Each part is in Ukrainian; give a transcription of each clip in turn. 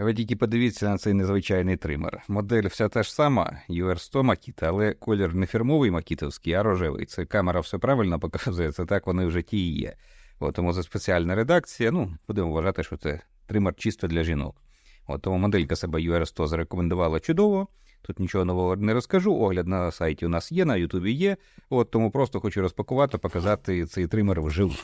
Ви тільки подивіться на цей незвичайний тример. Модель вся та ж сама, UR100 Makita, але колір не фірмовий макітовський, а рожевий. Це камера все правильно показує, це так воно і в житті і є. От, тому це спеціальна редакція. Ну, будемо вважати, що це тример чисто для жінок. От, тому моделька себе UR100 зарекомендувала чудово. Тут нічого нового не розкажу. Огляд на сайті у нас є, на Ютубі є. От тому просто хочу розпакувати, показати цей тример вживу.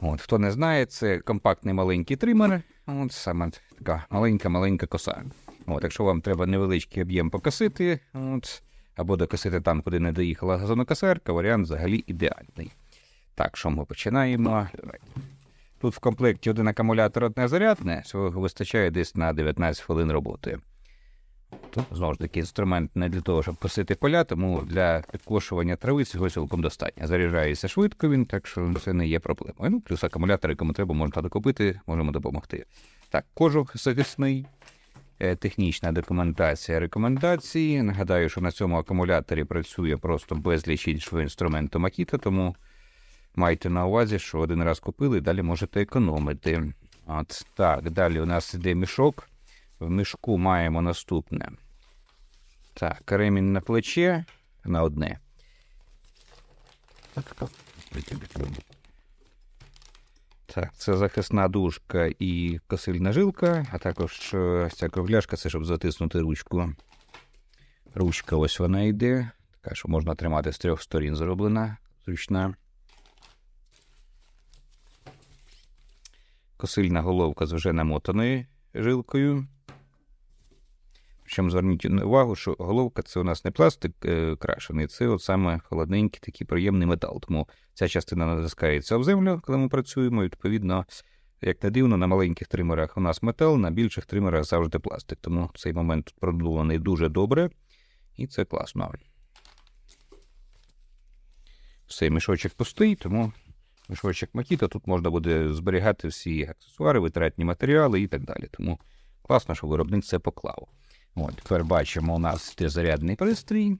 От, хто не знає, це компактний маленький тример. От саме така маленька-маленька коса. От, якщо вам треба невеличкий об'єм покосити, от, або докосити там, куди не доїхала газонокосарка, варіант взагалі ідеальний. Так, що ми починаємо? Тут в комплекті один акумулятор, одне зарядне, цього вистачає десь на 19 хвилин роботи. Знову ж таки, інструмент не для того, щоб косити поля, тому для підкошування трави цього цілком достатньо. Заряджається швидко він, так що це не є проблемою. Ну, плюс акумулятори, кому треба, можна докупити, можемо допомогти. Так, кожух захисний, е, технічна документація рекомендації. Нагадаю, що на цьому акумуляторі працює просто безліч іншого інструменту Makita, тому майте на увазі, що один раз купили, далі можете економити. От так, далі у нас іде мішок. В мішку маємо наступне. Так, ремінь на плече на одне. Так, це захисна дужка і косильна жилка, а також е, ця кругляшка, це щоб затиснути ручку. Ручка ось вона йде. Така, що можна тримати з трьох сторін зроблена, зручна. Косильна головка з вже намотаною жилкою. Причому зверніть увагу, що головка це у нас не пластик е, крашений, це от саме холодненький такий приємний метал. Тому ця частина натискається об землю, коли ми працюємо. І відповідно, як не дивно, на маленьких тримерах у нас метал, на більших тримерах завжди пластик. Тому цей момент тут продуманий дуже добре, і це класно. Все, мішочок пустий, тому мішочок Макіта тут можна буде зберігати всі аксесуари, витратні матеріали і так далі. Тому класно, що виробник це поклав. От, Тепер бачимо, у нас зарядний пристрій.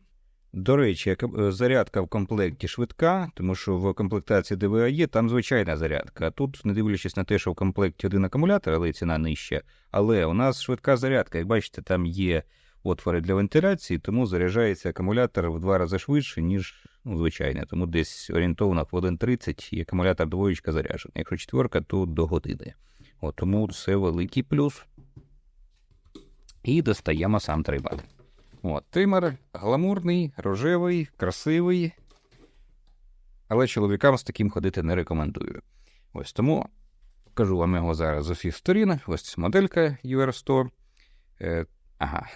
До речі, зарядка в комплекті швидка, тому що в комплектації DVI є там звичайна зарядка. Тут, не дивлячись на те, що в комплекті один акумулятор, але ціна нижча. Але у нас швидка зарядка. Як бачите, там є отвори для вентиляції, тому заряджається акумулятор в два рази швидше, ніж ну, звичайний. Тому десь орієнтовно хвилин 30 і акумулятор двоєчка заряджений. Якщо четверка, то до години. От, тому це великий плюс. І достаємо сам тример. От, тример гламурний, рожевий, красивий. Але чоловікам з таким ходити не рекомендую. Ось тому покажу вам його зараз з усіх сторін. Ось моделька UR100. Е, ага,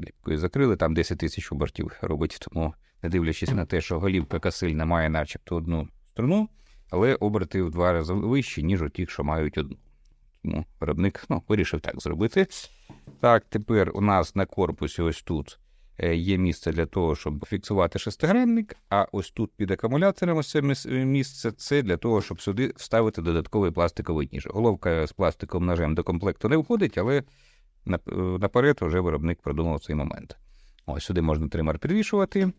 ліпкою закрили, там 10 тисяч обертів робить, тому не дивлячись на те, що голівка касильна має начебто одну струну, але оберти в два рази вищі, ніж у тих, що мають одну. Тому виробник ну, вирішив так зробити. Так, тепер у нас на корпусі ось тут е, є місце для того, щоб фіксувати шестигранник, а ось тут під акумулятором ось це місце це для того, щоб сюди вставити додатковий пластиковий ніж. Головка з пластиковим ножем до комплекту не входить, але е, наперед вже виробник продумав цей момент. Ось сюди можна тример підвішувати.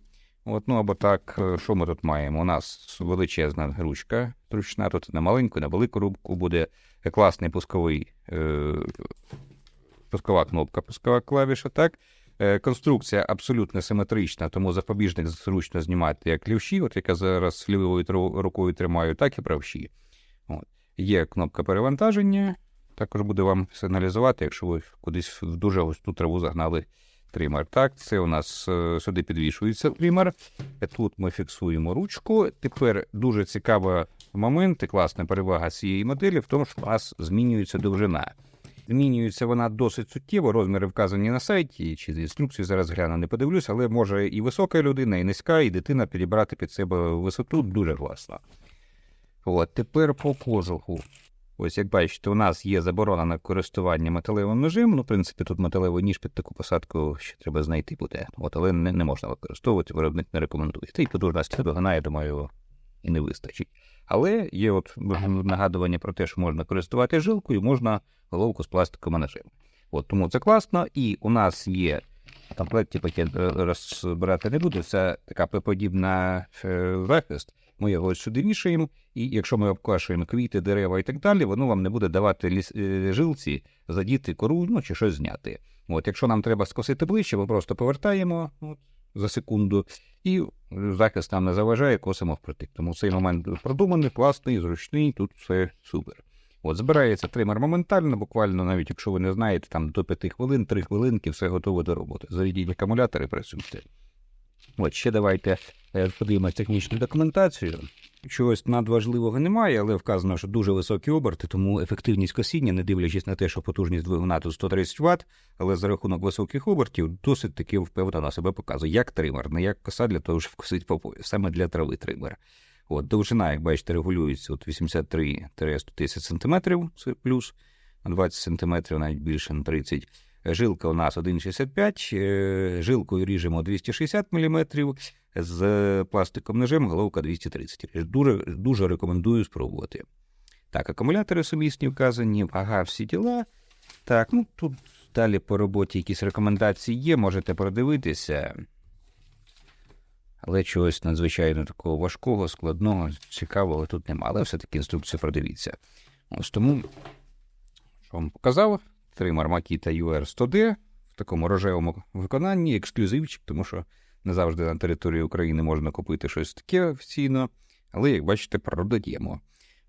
От, ну або так, е, що ми тут маємо? У нас величезна ручка зручна, тут на маленьку, на велику рубку буде класний пусковий е, пускова кнопка, пускова клавіша, так. Е, Конструкція абсолютно симетрична, тому запобіжник зручно знімати як лівші, от яка зараз лівою рукою тримаю, так і правші. От. Є кнопка перевантаження, також буде вам сигналізувати, якщо ви кудись в дуже густу траву загнали тример. Так, це у нас е, сюди підвішується тример. Е, Тут ми фіксуємо ручку. Тепер дуже цікавий момент і класна перевага цієї моделі в тому, що у нас змінюється довжина. Змінюється вона досить суттєво, розміри вказані на сайті, чи з інструкції зараз гляну, не подивлюсь, але може і висока людина, і низька, і дитина підібрати під себе висоту дуже класно. От, тепер по кожуху. Ось як бачите, у нас є заборона на користування металевим ножем. Ну, в принципі, тут металевий ніж під таку посадку ще треба знайти буде. От, але не, не можна використовувати, виробник не рекомендує. Та й потужності двигуна, я думаю, і не вистачить. Але є от нагадування про те, що можна користувати жилкою, можна головку з пластиковим ножем. От тому це класно. І у нас є в комплекті пакет е, розбирати не буду. Це така подібна е, захист. Ми його сюди вішаємо, і якщо ми обкашуємо квіти, дерева і так далі, воно вам не буде давати ліс... е, жилці задіти кору ну, чи щось зняти. От, якщо нам треба скосити ближче, ми просто повертаємо от, за секунду, і захист нам не заважає, косимо впритик. Тому цей момент продуманий, класний, зручний, тут все супер. От, збирається тример моментально, буквально, навіть якщо ви не знаєте, там до 5 хвилин, 3 хвилинки, все готове до роботи. Зарядіть акумулятори, працюйте. От, ще давайте е, подивимось технічну документацію. Чогось надважливого немає, але вказано, що дуже високі оберти, тому ефективність косіння, не дивлячись на те, що потужність двигуна тут 130 Вт, але за рахунок високих обертів досить таки впевнено себе показує, як тример, не як коса для того, щоб косити по пояс, саме для трави тример. От, довжина, як бачите, регулюється от 83-110 см, це плюс, на 20 см, навіть більше на 30 Жилка у нас 1,65, е, жилкою ріжемо 260 мм, з пластиком ножем головка 230. Дуже, дуже рекомендую спробувати. Так, акумулятори сумісні вказані, вага всі діла. Так, ну тут далі по роботі якісь рекомендації є, можете продивитися. Але чогось надзвичайно такого важкого, складного, цікавого тут немає. Але все-таки інструкцію продивіться. Ось тому, що вам показав, тримар Makita UR100D в такому рожевому виконанні, ексклюзивчик, тому що не завжди на території України можна купити щось таке офіційно, але, як бачите, продаємо.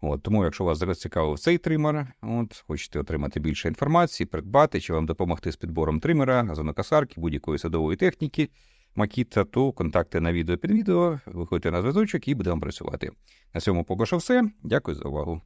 От, тому, якщо вас зараз цікавив цей тример, от, хочете отримати більше інформації, придбати чи вам допомогти з підбором тримера, газонокосарки, будь-якої садової техніки, Макіта, то контакти на відео під відео, виходьте на зв'язочок і будемо працювати. На цьому поки що все. Дякую за увагу.